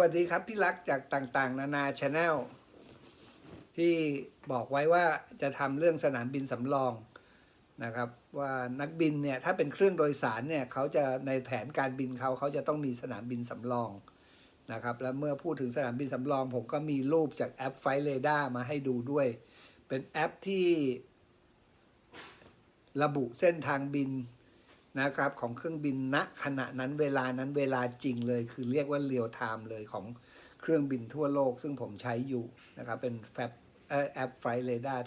วัสดีครับพี่รักจากต่างๆ นานาชาแนลที่บอกไว้ว่าจะทำเรื่องสนามบินสำรองนะครับว่านักบินเนี่ยถ้าเป็นเครื่องโดยสารเนี่ยเขาจะในแผนการบินเขาเขาจะต้องมีสนามบินสำรองนะครับแล้วเมื่อพูดถึงสนามบินสำรอง ผมก็มีรูปจากแอปไฟเรดามาให้ดูด้วย เป็นแอปที่ระบุเส้นทางบิน นะครับของเครื่องบินณขณะนั้นเวลานั้นเวลาจริงเลย คือเรียกว่าเรียลไทม์เลยของเครื่องบินทั่วโลก ซึ่งผมใช้อยู่นะครับเป็นแฟบแอปไฟเรดาร์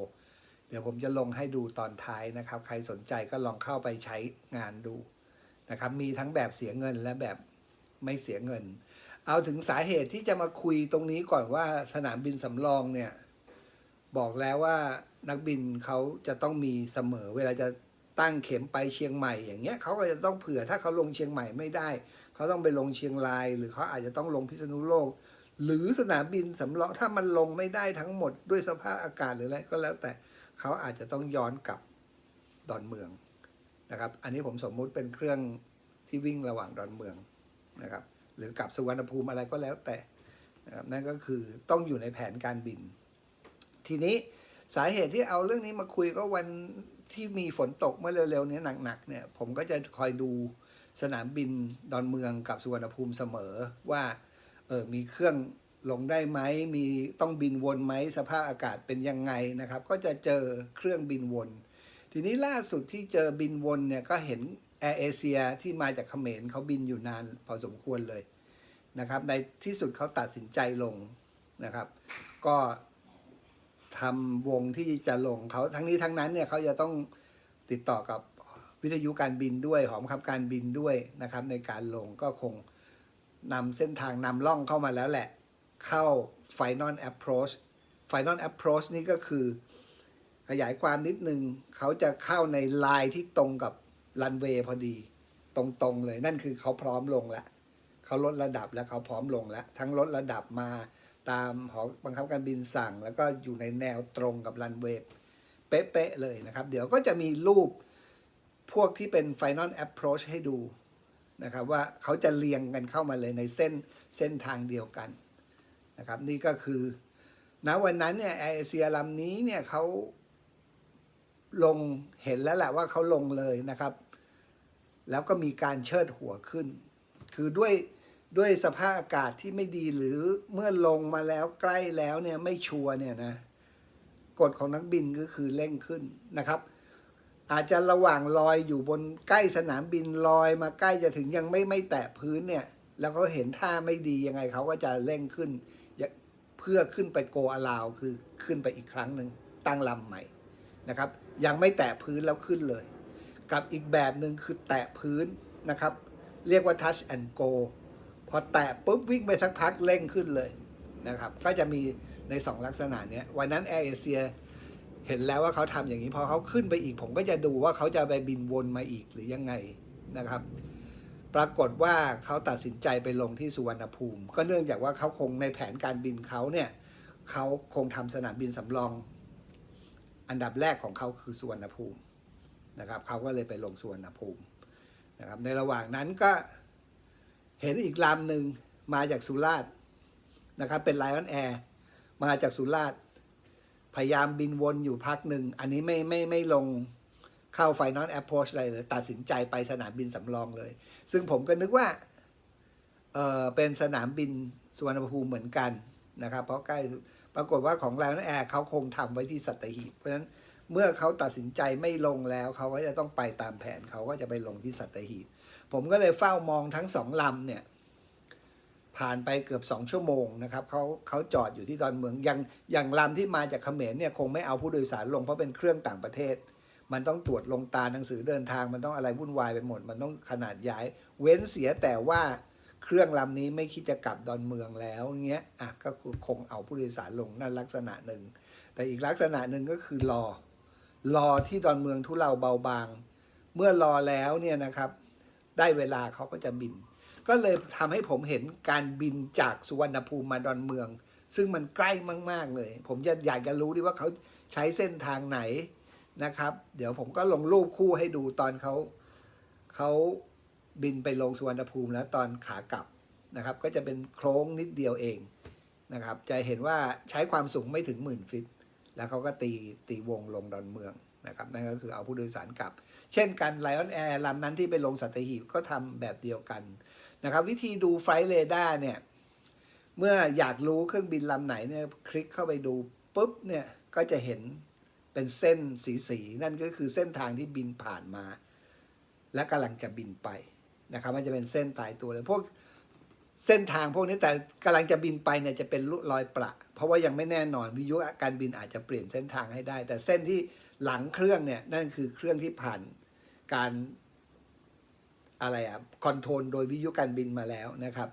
24 เดี๋ยวผมจะลงให้ดูตอนท้ายนะครับ ใครสนใจก็ลองเข้าไปใช้งานดูนะครับมีทั้งแบบเสียเงินและแบบไม่เสียเงิน เอาถึงสาเหตุที่จะมาคุยตรงนี้ก่อนว่าสนามบินสำรองเนี่ยบอกแล้วว่านักบินเขาจะต้องมีเสมอเวลาจะ ตั้งเข็มไปเชียงใหม่อย่างเงี้ยเขาก็จะต้องเผื่อถ้าเขาลงเชียงใหม่ไม่ได้ เขาต้องไปลงเชียงราย หรือเขาอาจจะต้องลงพิษณุโลก หรือสนามบินสำรองถ้ามันลงไม่ได้ทั้งหมดด้วยสภาพอากาศหรืออะไรก็แล้วแต่เขาอาจจะต้องย้อนกลับดอนเมืองนะครับ อันนี้ผมสมมุติเป็นเครื่องที่วิ่งระหว่างดอนเมืองนะครับ หรือกลับสุวรรณภูมิอะไรก็แล้วแต่นะครับนั่นก็คือต้องอยู่ในแผนการบิน ทีนี้สาเหตุที่เอาเรื่องนี้มาคุยก็วัน ที่มีฝนตกเมื่อเร็วๆนี้หนักๆเนี่ยผมก็จะคอยดูสนามบินดอนเมืองกับสุวรรณภูมิเสมอว่าเออมีเครื่องลงได้ไหมมีต้องบินวนไหมสภาพอากาศเป็นยังไงนะครับ ก็จะเจอเครื่องบินวน ทีนี้ล่าสุดที่เจอบินวนเนี่ยก็เห็นแอร์เอเชียที่มาจากเขมรเขาบินอยู่นานพอสมควรเลยนะครับในที่สุดเขาตัดสินใจลงนะครับ ก็ ทำวงที่จะลงเขาทั้งนี้ทั้งนั้นเนี่ยเขาจะต้องติดต่อกับวิทยุการบินด้วยหอมคับการบินด้วยนะครับ ในการลงก็คงนำเส้นทางนำล่องเข้ามาแล้วแหละ เข้า Final Approach Final Approach นี่ก็คือ ขยายความนิดนึงเขาจะเข้าในลายที่ตรงกับรันเวย์พอดี ตรงๆเลยนั่นคือเขาพร้อมลงแล้วเขาลดระดับแล้วเขาพร้อมลงแล้ว ทั้งลดระดับมา ตามหอบังคับการบินสั่ง แล้วก็อยู่ในแนวตรงกับรันเวย์เป๊ะๆเลยนะครับ เดี๋ยวก็จะมีรูปพวกที่เป็น Final Approach ให้ดูนะครับว่าเขาจะเรียงกันเข้ามาเลยในเส้นเส้นทางเดียวกันนะครับนี่ก็คือณวันนั้นเนี่ยแอร์เอเชียลำนี้เนี่ยเขาลงเห็นแล้วแหละว่าเขาลงเลยนะครับ แล้วก็มีการเชิดหัวขึ้น คือด้วย ด้วยสภาพอากาศที่ไม่ดีหรือเมื่อลงมาแล้วใกล้แล้วเนี่ยไม่ชัวร์เนี่ยนะกฎของนักบินก็คือเร่งขึ้นนะครับ อาจจะระหว่างลอยอยู่บนใกล้สนามบินลอยมาใกล้จะถึงยังไม่ไม่แตะพื้นเนี่ย แล้วเขาเห็นท่าไม่ดียังไงเขาก็จะเร่งขึ้น เพื่อขึ้นไปโกอลาวคือขึ้นไปอีกครั้งหนึ่งตั้งลำใหม่นะครับ ยังไม่แตะพื้นแล้วขึ้นเลย กับอีกแบบหนึ่งคือแตะพื้นนะครับ เรียกว่า touch and go พอแตะปุ๊บวิ่งไปสักพักเร่งขึ้นเลยนะครับ ก็จะมีในสองลักษณะเนี้ยวันนั้นแอร์เอเชียเห็นแล้วว่าเขาทำอย่างนี้พอเขาขึ้นไปอีก ผมก็จะดูว่าเขาจะไปบินวนมาอีกหรือยังไงนะครับ ปรากฏว่าเขาตัดสินใจไปลงที่สุวรรณภูมิ ก็เนื่องจากว่าเขาคงในแผนการบินเขาเนี่ยเขาคงทำสนามบินสำรอง อันดับแรกของเขาคือสุวรรณภูมินะครับเขาก็เลยไปลงสุวรรณภูมินะครับในระหว่างนั้นก็ เห็นอีกลำหนึ่งมาจากสุราษฎร์นะครับเป็นไลออนแอร์มาจากสุราษฎร์พยายามบินวนอยู่พักหนึ่ง อันนี้ไม่ไม่ไม่ลงเข้าไฟนอลแอปโพสอะไรเลย ตัดสินใจไปสนามบินสำรองเลย ซึ่งผมก็นึกว่าเออเป็นสนามบินสุวรรณภูมิเหมือนกันนะครับ เพราะใกล้ปรากฏว่าของไลออนแอร์เขาคงทำไว้ที่สัตหีบเพราะฉะนั้น เมื่อเขาตัดสินใจไม่ลงแล้วเขาก็จะต้องไปตามแผนเขาก็จะไปลงที่สัตหีบผมก็เลยเฝ้ามองทั้งสองลำเนี่ย ผ่านไปเกือบสองชั่วโมงนะครับเขาเขาจอดอยู่ที่ดอนเมืองอย่างอย่างลำที่มาจากเขมรเนี่ยคงไม่เอาผู้โดยสารลงเพราะเป็นเครื่องต่างประเทศ มันต้องตรวจลงตาหนังสือเดินทางมันต้องอะไรวุ่นวายไปหมด มันต้องขนาดย้าย เว้นเสียแต่ว่าเครื่องลำนี้ไม่คิดจะกลับดอนเมืองแล้วเงี้ยอะก็คือคงเอาผู้โดยสารลงนั่นลักษณะหนึ่ง แต่อีกลักษณะหนึ่งก็คือรอ รอที่ดอนเมืองทุเลาเบาบาง เมื่อรอแล้วเนี่ยนะครับ ได้เวลาเขาก็จะบิน ก็เลยทำให้ผมเห็นการบินจากสุวรรณภูมิมาดอนเมือง ซึ่งมันใกล้มาก ๆ เลย ผมจะอยากจะรู้ดิว่าเขาใช้เส้นทางไหนนะครับ เดี๋ยวผมก็ลงรูปคู่ให้ดูตอนเขาเขาบินไปลงสุวรรณภูมิแล้วตอนขากลับนะครับ ก็จะเป็นโค้งนิดเดียวเองนะครับ จะเห็นว่าใช้ความสูงไม่ถึงหมื่นฟิต แล้วเขาก็ตีตีวงลงดอนเมืองนะครับนั่นก็คือเอาผู้โดยสารกลับ เช่นกันไลออนแอร์ลำนั้นที่ไปลงสัตหีบก็ทำแบบเดียวกันนะครับ วิธีดูไฟล์เรดาร์เนี่ย เมื่ออยากรู้เครื่องบินลำไหนเนี่ยคลิกเข้าไปดูปุ๊บเนี่ยก็จะเห็นเป็นเส้นสีสีนั่นก็คือเส้นทางที่บินผ่านมา และกำลังจะบินไปนะครับ มันจะเป็นเส้นตายตัวเลยพวกเส้นทางพวกนี้แต่กำลังจะบินไปเนี่ยจะเป็นรอยประ เพราะว่ายังไม่แน่นอนวิทยุการบินอาจจะเปลี่ยนเส้นทางให้ได้ แต่เส้นที่หลังเครื่องเนี่ยนั่นคือเครื่องที่ผ่านการอะไรอะคอนโทรลโดยวิทยุการบินมาแล้วนะครับ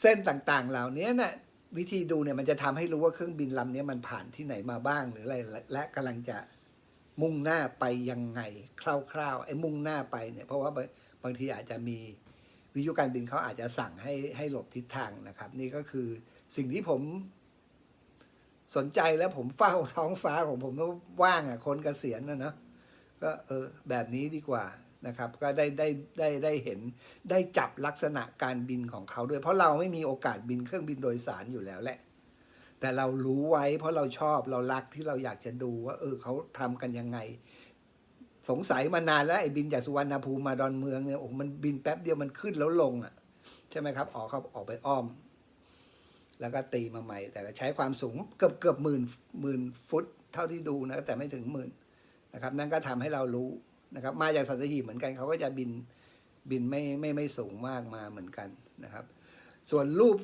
เส้นต่างๆเหล่านี้นะ่ะวิธีดูเนี่ยมันจะทำให้รู้ว่าเครื่องบินลำนี้มันผ่านที่ไหนมาบ้างหรืออะไรและและกำลังจะมุ่งหน้าไปยังไงคร่าวๆไอ้มุ่งหน้าไปเนี่ยเพราะว่าบางบางทีอาจจะมีวิทยุการบินเขาอาจจะสั่งให้ให้หลบทิศทางนะครับ นี่ก็คือสิ่งที่ผม สนใจแล้วผมเฝ้าท้องฟ้าของผมว่างอะคนกเกษียณนะเนาะก็เออแบบนี้ดีกว่านะครับ ก็ได้ได้ได้ได้เห็นได้จับลักษณะการบินของเขาด้วย เพราะเราไม่มีโอกาสบินเครื่องบินโดยสารอยู่แล้วแหละ แต่เรารู้ไว้เพราะเราชอบเรารักที่เราอยากจะดูว่า เออเขาทำกันยังไง สงสัยมานานแล้วไอ้บินจากสุวรรณภูมิมาดอนเมืองเนี่ยโอ้มันบินแป๊บเดียวมันขึ้นแล้วลงอะใช่ไหมครับออกเขาออกไปอ้อม แล้วก็ตีมาใหม่ แต่ใช้ความสูงเกือบเกือบหมื่นหมื่นฟุต เท่าที่ดูนะแต่ไม่ถึงหมื่นนะครับนั่นก็ทำให้เรารู้นะครับมาจากสัตหีบเหมือนกันเขาก็จะบินบินไม่ไม่ไม่สูงมากมาเหมือนกันนะครับ ส่วนรูป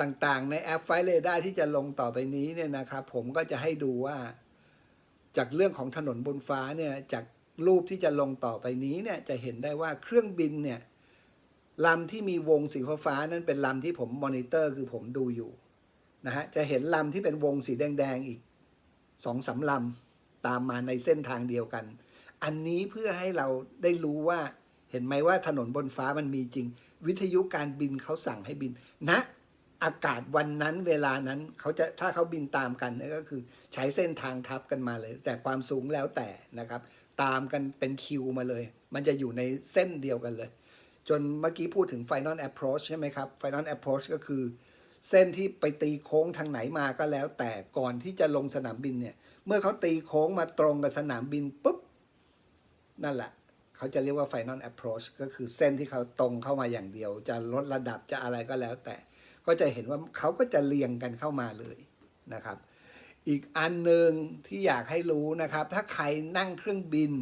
ต่างๆ ในแอปไฟเรดาร์ที่จะลงต่อไปนี้เนี่ยนะครับ ผมก็จะให้ดูว่า จากเรื่องของถนนบนฟ้าเนี่ยจากรูปที่จะลงต่อไปนี้เนี่ยจะเห็นได้ว่าเครื่องบินเนี่ย ลำที่มีวงสีฟ้าๆนั้นเป็นลำที่ผมมอนิเตอร์คือผมดูอยู่นะฮะจะเห็นลำที่เป็นวงสีแดงๆอีกสองสาลำตามมาในเส้นทางเดียวกัน อันนี้เพื่อให้เราได้รู้ว่าเห็นไหมว่าถนนบนฟ้ามันมีจริง วิทยุการบินเขาสั่งให้บินณนะอากาศวันนั้นเวลานั้นเขาจะถ้าเขาบินตามกันนี่ยก็คือใช้เส้นทางทับกันมาเลย แต่ความสูงแล้วแต่นะครับ ตามกันเป็นคิวมาเลย มันจะอยู่ในเส้นเดียวกันเลย จนเมื่อกี้พูดถึง Final Approach ใช่ไหมครับ Final Approach ก็คือ เส้นที่ไปตีโค้งทางไหนมาก็แล้ว แต่ก่อนที่จะลงสนามบินเนี่ย เมื่อเขาตีโค้งมาตรงกับสนามบินปุ๊บ นั่นแหละ เขาจะเรียกว่า Final Approach ก็คือเส้นที่เขาตรงเข้ามาอย่างเดียว จะลดระดับจะอะไรก็แล้ว แต่ ก็จะเห็นว่าเขาก็จะเรียงกันเข้ามาเลยนะครับ อีกอันหนึ่งที่อยากให้รู้นะครับ ถ้าใครนั่งเครื่องบิน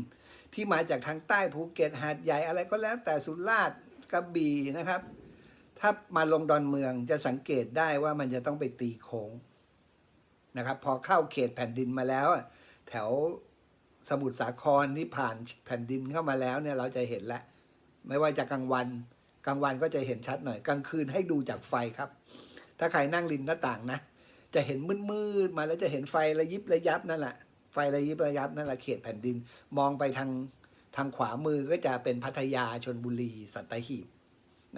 ที่มาจากทางใต้ภูเก็ตหาดใหญ่อะไรก็แล้วแต่สุราษฎร์กระบี่นะครับ ถ้ามาลงดอนเมืองจะสังเกตได้ว่ามันจะต้องไปตีโค้งนะครับ พอเข้าเขตแผ่นดินมาแล้ว แถวสมุทรสาครที่ผ่านแผ่นดินเข้ามาแล้วเนี่ยเราจะเห็นแล้วไม่ว่าจะกลางวันกลางวันก็จะเห็นชัดหน่อย กลางคืนให้ดูจากไฟครับ ถ้าใครนั่งริมหน้าต่างนะ จะเห็นมืดๆมาแล้วจะเห็นไฟระยิบระยับนั่นแหละ ไฟระยิบระยับนั่นแหละเขตแผ่นดิน มองไปทางทางขวามือก็จะเป็นพัทยาชนบุรี สัตหีบ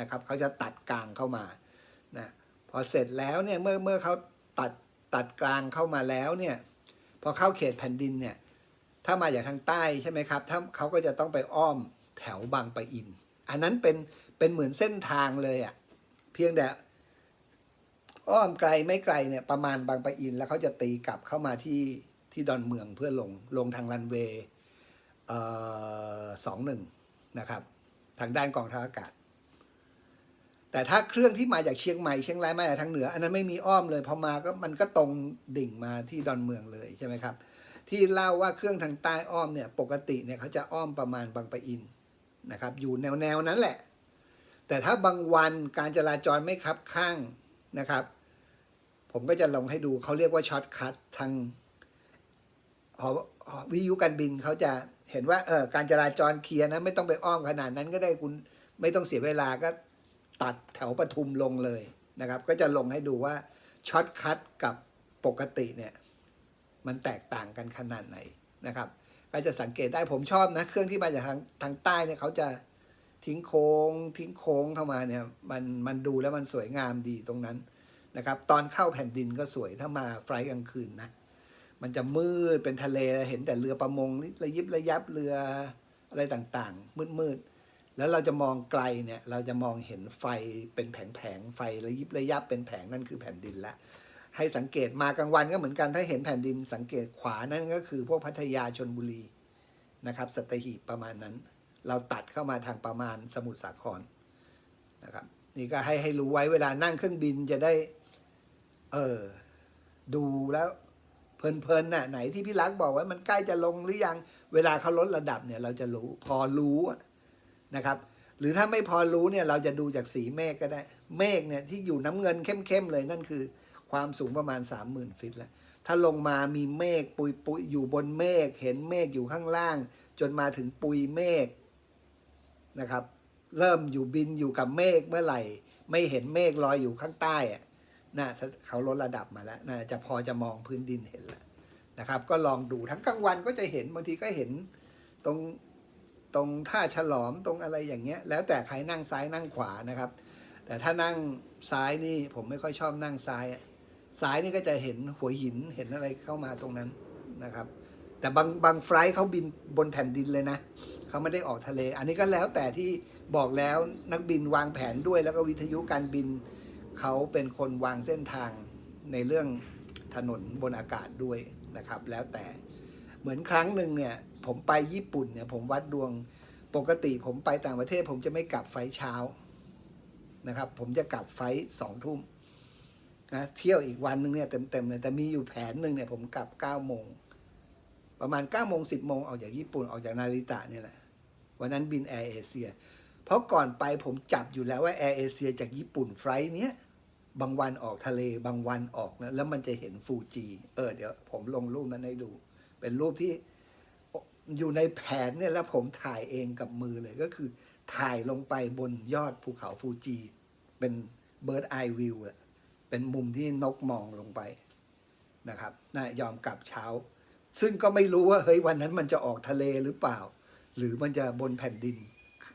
นะครับเขาจะตัดกลางเข้ามานะพอเสร็จแล้วเนี่ยเมื่อเมื่อเขาตัดตัดกลางเข้ามาแล้วเนี่ยพอเข้าเขตแผ่นดินเนี่ยถ้ามาจากทางใต้ใช่ไหมครับถ้าเขาก็จะต้องไปอ้อมแถวบางปะอิน อันนั้นเป็นเป็นเหมือนเส้นทางเลยอะ่ะเพียงแต่อ้อมไกลไม่ไกลเนี่ยประมาณบางปะอิน แล้วเขาจะตีกลับเข้ามาที่ ที่ดอนเมืองเพื่อลงลงทางรันเวย์สองหนึ่งนะครับ ทางด้านกองทัพอากาศ แต่ถ้าเครื่องที่มาจากเชียงใหม่เชียงรายมาจากทางเหนือ อันนั้นไม่มีอ้อมเลยพอมาก็มันก็ตรงดิ่งมาที่ดอนเมืองเลยใช่ไหมครับ ที่เล่าว่าเครื่องทางใต้อ้อมเนี่ยปกติเนี่ยเขาจะอ้อมประมาณบางปะอินนะครับ อยู่แนวแนวนั้นแหละ แต่ถ้าบางวันการจราจรไม่คับข้างนะครับ ผมก็จะลงให้ดูเขาเรียกว่าช็อตคัททาง อหอวิทยุการบินเขาจะเห็นว่าเออการจราจรเคลียร์นะ ไม่ต้องไปอ้อมขนาดนั้นก็ได้คุณไม่ต้องเสียเวลาก็ตัดแถวปทุมลงเลยนะครับ ก็จะลงให้ดูว่าช็อตคัทกับปกติเนี่ย มันแตกต่างกันขนาดไหนนะครับ ก็จะสังเกตได้ผมชอบนะ เครื่องที่มาจากทางทางใต้เนี่ยเขาจะทิ้งโค้ง ทิ้งโค้งเข้ามาเนี่ยมันมันดูแล้วมันสวยงามดีตรงนั้นนะครับ ตอนเข้าแผ่นดินก็สวยถ้ามาไฟล์กลางคืนนะ มันจะมืดเป็นทะเลเห็นแต่เรือประมงระยิบระยับเรืออะไรต่างๆ มืดๆแล้วเราจะมองไกลเนี่ยเราจะมองเห็นไฟเป็นแผงๆไฟระยิบระยับเป็นแผงนั่นคือแผ่นดินละให้สังเกตมากลางวันก็เหมือนกันถ้าเห็นแผ่นดินสังเกตขวานั่นก็คือพวกพัทยาชนบุรีนะครับสัตหีบประมาณนั้น เราตัดเข้ามาทางประมาณสมุทรสาครนะครับนี่ก็ให้ให้รู้ไว้เวลานั่งเครื่องบินจะได้ เออดูแล้ว เพลินๆน่ะไหนที่พี่รักบอกว่ามันใกล้จะลงหรือยัง เวลาเขาลดระดับเนี่ยเราจะรู้พอรู้นะครับ หรือถ้าไม่พอรู้เนี่ยเราจะดูจากสีเมฆก็ได้ เมฆเนี่ยที่อยู่น้ำเงินเข้มๆเลยนั่นคือ ความสูงประมาณสามหมื่นฟิตแล้วถ้าลงมามีเมฆปุยปุยอยู่บนเมฆเห็นเมฆอยู่ข้างล่าง จนมาถึงปุยเมฆนะครับ เริ่มอยู่บินอยู่กับเมฆเมื่อไหร่ ไม่เห็นเมฆลอยอยู่ข้างใต้อะ น่าเขาลดระดับมาแล้วน่าจะพอจะมองพื้นดินเห็นแล้วนะครับ ก็ลองดูทั้งกลางวันก็จะเห็นบางทีก็เห็นตรงตรงท่าฉลอมตรงอะไรอย่างเงี้ย แล้วแต่ใครนั่งซ้ายนั่งขวานะครับ แต่ถ้านั่งซ้ายนี่ผมไม่ค่อยชอบนั่งซ้ายซ้ายนี่ก็จะเห็นหัวหินเห็นอะไรเข้ามาตรงนั้นนะครับ แต่บางบางไฟล์เขาบินบนแผ่นดินเลยนะเขาไม่ได้ออกทะเล อันนี้ก็แล้วแต่ที่บอกแล้วนักบินวางแผนด้วยแล้วก็วิทยุการบิน เขาเป็นคนวางเส้นทางในเรื่องถนนบนอากาศด้วยนะครับ แล้วแต่เหมือนครั้งหนึ่งเนี่ยผมไปญี่ปุ่นเนี่ยผมวัดดวงปกติผมไปต่างประเทศ ผมจะไม่กลับไฟเช้านะครับ ผมจะกลับไฟสองทุ่มนะเที่ยวอีกวันหนึ่งเนี่ยเต็มๆเลยแต่มีอยู่แผนหนึ่งเนี่ยผมกลับเก้าโมงประมาณเก้าโมงสิบโมงออกจากญี่ปุ่นออกจากนาริตะเนี่ยแหละวันนั้นบินแอร์เอเชียเพราะก่อนไปผมจับอยู่แล้วว่าแอร์เอเชียจากญี่ปุ่นไฟล์เนี้ย บางวันออกทะเลบางวันออกนะแล้วมันจะเห็นฟูจิเออเดี๋ยวผมลงรูปนั้นให้ดู เป็นรูปที่อยู่ในแผนเนี่ยแล้วผมถ่ายเองกับมือเลยก็คือ ถ่ายลงไปบนยอดภูเขาฟูจิเป็นเบิร์ดไอวิวอะเป็นมุมที่นกมองลงไปนะครับน่ายอมกลับเช้า ซึ่งก็ไม่รู้ว่าเฮ้ยวันนั้นมันจะออกทะเลหรือเปล่า หรือมันจะบนแผ่นดิน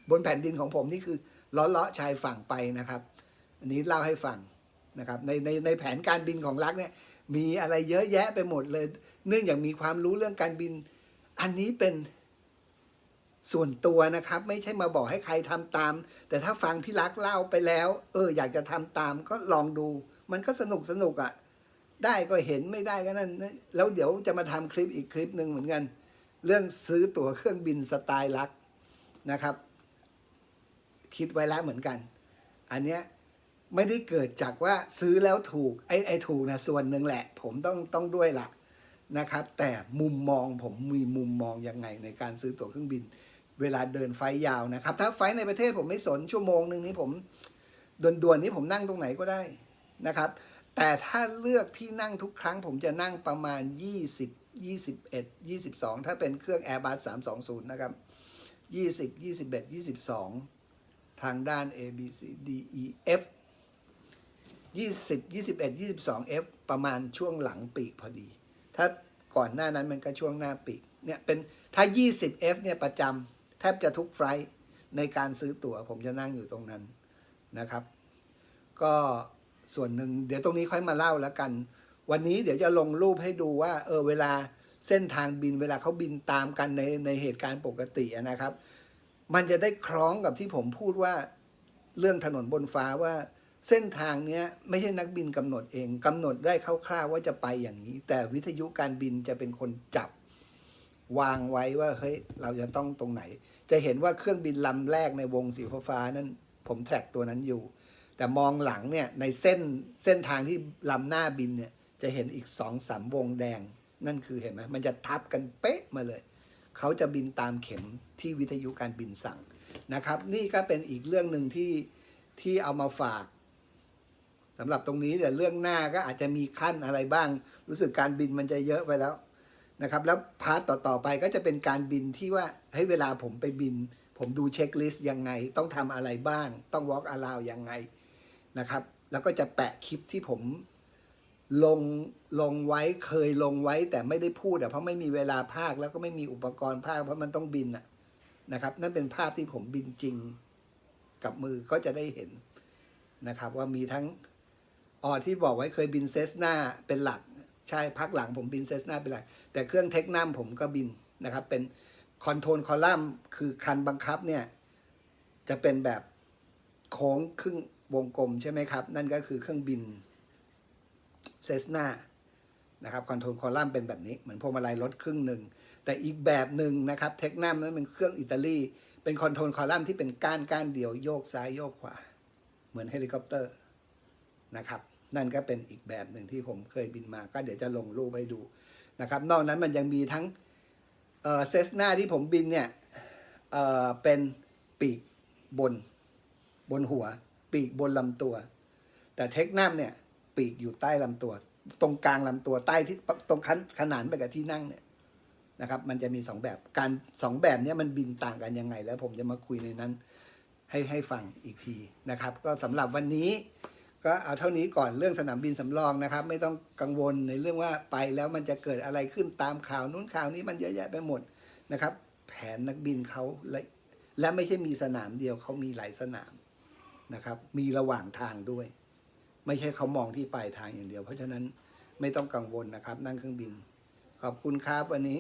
บนแผ่นดินของผมนี่คือล้อเลาะชายฝั่งไปนะครับ อันนี้เล่าให้ฟัง นะครับในในในแผนการบินของรักเนี่ยมีอะไรเยอะแยะไปหมดเลย เนื่องจากมีความรู้เรื่องการบิน อันนี้เป็นส่วนตัวนะครับ ไม่ใช่มาบอกให้ใครทำตาม แต่ถ้าฟังพี่รักเล่าไปแล้ว เออ อยากจะทำตามก็ลองดู มันก็สนุกสนุกอะ่ะ ได้ก็เห็นไม่ได้ก็นั่นนะแล้วเดี๋ยวจะมาทำคลิปอีกคลิปหนึ่งเหมือนกัน เรื่องซื้อตั๋วเครื่องบินสไตล์รักนะครับ คิดไว้แล้วเหมือนกัน อันเนี้ย ไม่ได้เกิดจากว่าซื้อแล้วถูกไอ้ไอ้ถูกนะส่วนหนึ่งแหละ ผมต้องต้องด้วยละนะครับ แต่มุมมองผมมีมุมมองยังไงในการซื้อตั๋วเครื่องบิน เวลาเดินไฟยาวนะครับ ถ้าไฟในประเทศผมไม่สนชั่วโมงหนึ่งนี้ผมด่วนๆนี้ผมนั่งตรงไหนก็ได้นะครับ แต่ถ้าเลือกที่นั่งทุกครั้ง ผมจะนั่งประมาณ 20 21 22 ถ้าเป็นเครื่อง Airbus 320 นะครับ 20 21 22 ทางด้าน A B C D E F 20 21 22 F ประมาณช่วงหลังปีกพอดี ถ้าก่อนหน้านั้นมันก็ช่วงหน้าปีกเนี่ยเป็นถ้า 20 F เนี่ยประจำแทบจะทุกไฟล์ในการซื้อตั๋วผมจะนั่งอยู่ตรงนั้นนะครับ ก็ส่วนหนึ่งเดี๋ยวตรงนี้ค่อยมาเล่าแล้วกัน วันนี้เดี๋ยวจะลงรูปให้ดูว่าเออเวลาเส้นทางบินเวลาเขาบินตามกันในในเหตุการณ์ปกตินะครับ มันจะได้คล้องกับที่ผมพูดว่าเรื่องถนนบนฟ้าว่า เส้นทางเนี้ยไม่ใช่นักบินกำหนดเองกำหนดได้คร่าวๆว่าจะไปอย่างนี้ แต่วิทยุการบินจะเป็นคนจับวางไว้ว่าเฮ้ยเราจะต้องตรงไหน จะเห็นว่าเครื่องบินลำแรกในวงสีฟ้านั้นผมแทร็กตัวนั้นอยู่ แต่มองหลังเนี่ยในเส้นเส้นทางที่ลำหน้าบินเนี่ยจะเห็นอีกสองสามวงแดง นั่นคือเห็นไหมมันจะทับกันเป๊ะมาเลย เขาจะบินตามเข็มที่วิทยุการบินสั่งนะครับ นี่ก็เป็นอีกเรื่องหนึ่งที่ที่เอามาฝาก สำหรับตรงนี้แต่เรื่องหน้าก็อาจจะมีขั้นอะไรบ้าง รู้สึกการบินมันจะเยอะไปแล้วนะครับ แล้วพาร์ตต่อๆไปก็จะเป็นการบินที่ว่าให้เวลาผมไปบิน ผมดูเช็คลิสต์ยังไง ต้องทำอะไรบ้าง ต้อง walk around ยังไงนะครับ แล้วก็จะแปะคลิปที่ผมลงลงไว้เคยลงไว้แต่ไม่ได้พูดอะเพราะไม่มีเวลาภาคแล้วก็ไม่มีอุปกรณ์ภาคเพราะมันต้องบินอะนะครับ นั่นเป็นภาพที่ผมบินจริงกับมือก็จะได้เห็นนะครับ ว่ามีทั้ง อ๋อที่บอกไว้เคยบินเซสนาเป็นหลัก ใช่พักหลังผมบินเซสนาเป็นหลัก แต่เครื่องเทคนัมผมก็บินนะครับ เป็นคอนโทรลคอลัมน์คือคันบังคับเนี่ย จะเป็นแบบโค้งครึ่งวงกลมใช่ไหมครับ นั่นก็คือเครื่องบินเซสนานะครับคอนโทรลคอลัมน์เป็นแบบนี้ เหมือนพวงมาลัยรถครึ่งหนึ่ง แต่อีกแบบหนึ่งนะครับเทคนัมนั้นเป็นเครื่องอิตาลี เป็นคอนโทรลคอลัมน์ที่เป็นก้านก้านเดียวโยกซ้ายโยกขวา เหมือนเฮลิคอปเตอร์นะครับ นั่นก็เป็นอีกแบบหนึ่งที่ผมเคยบินมา ก็เดี๋ยวจะลงรูปให้ดูนะครับ นอกนั้นมันยังมีทั้งเซสนาที่ผมบินเนี่ยเเป็นปีกบนบนหัว ปีกบนลำตัว แต่เทคนัมเนี่ยปีกอยู่ใต้ลำตัว ตรงกลางลำตัวใต้ที่ตรงขนขนานไปกับที่นั่งเนี่ยนะครับมันจะมีสองแบบการสองแบบเนี้ยมันบินต่างกันยังไง แล้วผมจะมาคุยในนั้นให้ให้ฟังอีกทีนะครับ ก็สำหรับวันนี้ ก็เอาเท่านี้ก่อนเรื่องสนามบินสำรองนะครับ ไม่ต้องกังวลในเรื่องว่าไปแล้วมันจะเกิดอะไรขึ้นตามข่าวนู้นข่าวนี้มันเยอะแยะไปหมดนะครับ แผนนักบินเขาและและไม่ใช่มีสนามเดียวเขามีหลายสนามนะครับ มีระหว่างทางด้วย ไม่ใช่เขามองที่ปลายทางอย่างเดียว เพราะฉะนั้นไม่ต้องกังวลนะครับ นั่งเครื่องบิน ขอบคุณครับวันนี้